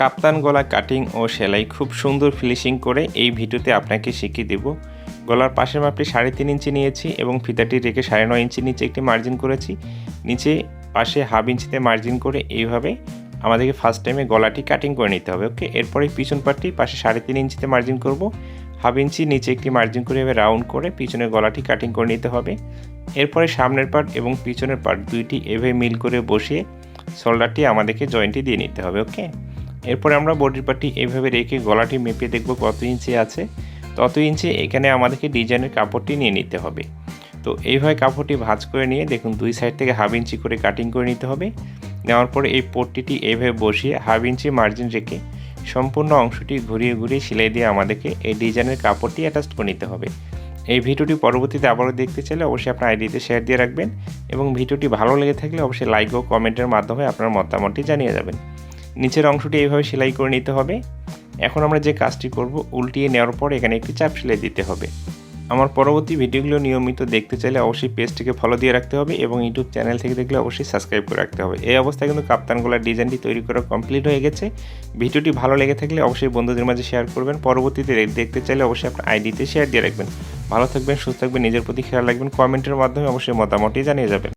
কাপ্তান গলা কাটিং ও সেলাই খুব সুন্দর ফিনিশিং করে এই ভিডিওতে আপনাকে শিখিয়ে দেব। গলার পাশের মাপটি সাড়ে তিন ইঞ্চি নিয়েছি এবং ফিতাটি রেখে সাড়ে নয় ইঞ্চি নিচে একটি মার্জিন করেছি। নিচে পাশে হাফ ইঞ্চিতে মার্জিন করে এইভাবে আমাদেরকে ফার্স্ট টাইমে গলাটি কাটিং করে নিতে হবে ওকে এরপরে পিছন পার্টটি পাশে সাড়ে তিন ইঞ্চিতে মার্জিন করব। হাফ ইঞ্চি নিচে একটি মার্জিন করে এভাবে রাউন্ড করে পিছনের গলাটি কাটিং করে নিতে হবে। এরপরে সামনের পার্ট এবং পিছনের পার্ট দুইটি এভাবে মিল করে বসিয়ে শোল্ডারটি আমাদেরকে জয়েন্টটি দিয়ে নিতে হবে ওকে এরপরে আমরা বডির পার্টটি এইভাবে রেখে গলাটি মেপে দেখব কত ইঞ্চি আছে। তত ইঞ্চি এখানে আমাদেরকে ডিজাইনের কাপড়টি নিয়ে নিতে হবে। তো এইভাবে কাপড়টি ভাঁজ করে নিয়ে দেখুন দুই সাইড থেকে হাফ ইঞ্চি করে কাটিং করে নিতে হবে। নেওয়ার পরে এই পট্টিটি এইভাবে বসিয়ে হাফ ইঞ্চি মার্জিন রেখে সম্পূর্ণ অংশটি ঘুরিয়ে ঘুরিয়ে সেলাই দিয়ে আমাদেরকে এই ডিজাইনের কাপড়টি অ্যাটাচ করে নিতে হবে। এই ভিডিওটি পরবর্তীতে আবারও দেখতে চাইলে অবশ্যই আপনার আইডিতে শেয়ার দিয়ে রাখবেন এবং ভিডিওটি ভালো লেগে থাকলে অবশ্যই লাইক ও কমেন্টের মাধ্যমে আপনার মতামতটি জানিয়ে যাবেন। নিচের অংশটি এইভাবে সেলাই করে নিতে হবে। এখন আমরা যে কাজটি করব, উল্টিয়ে নেওয়ার পর এখানে একটি চাপ সেলাই দিতে হবে। আমার পরবর্তী ভিডিওগুলো নিয়মিত দেখতে চাইলে অবশ্যই পেজটিকে ফলো দিয়ে রাখতে হবে এবং ইউটিউব চ্যানেল থেকে দেখলে অবশ্যই সাবস্ক্রাইব করে রাখতে হবে। এই অবস্থায় কিন্তু কাপ্তানগোলার ডিজাইনটি তৈরি করা কমপ্লিট হয়ে গেছে। ভিডিওটি ভালো লেগে থাকলে অবশ্যই বন্ধুদের মাঝে শেয়ার করবেন। পরবর্তীতে দেখতে চাইলে অবশ্যই আপনার আইডিতে শেয়ার দিয়ে রাখবেন। ভালো থাকবেন, সুস্থ থাকবেন, নিজের প্রতি খেয়াল রাখবেন। কমেন্টের মাধ্যমে অবশ্যই মতামতটি জানিয়ে যাবেন।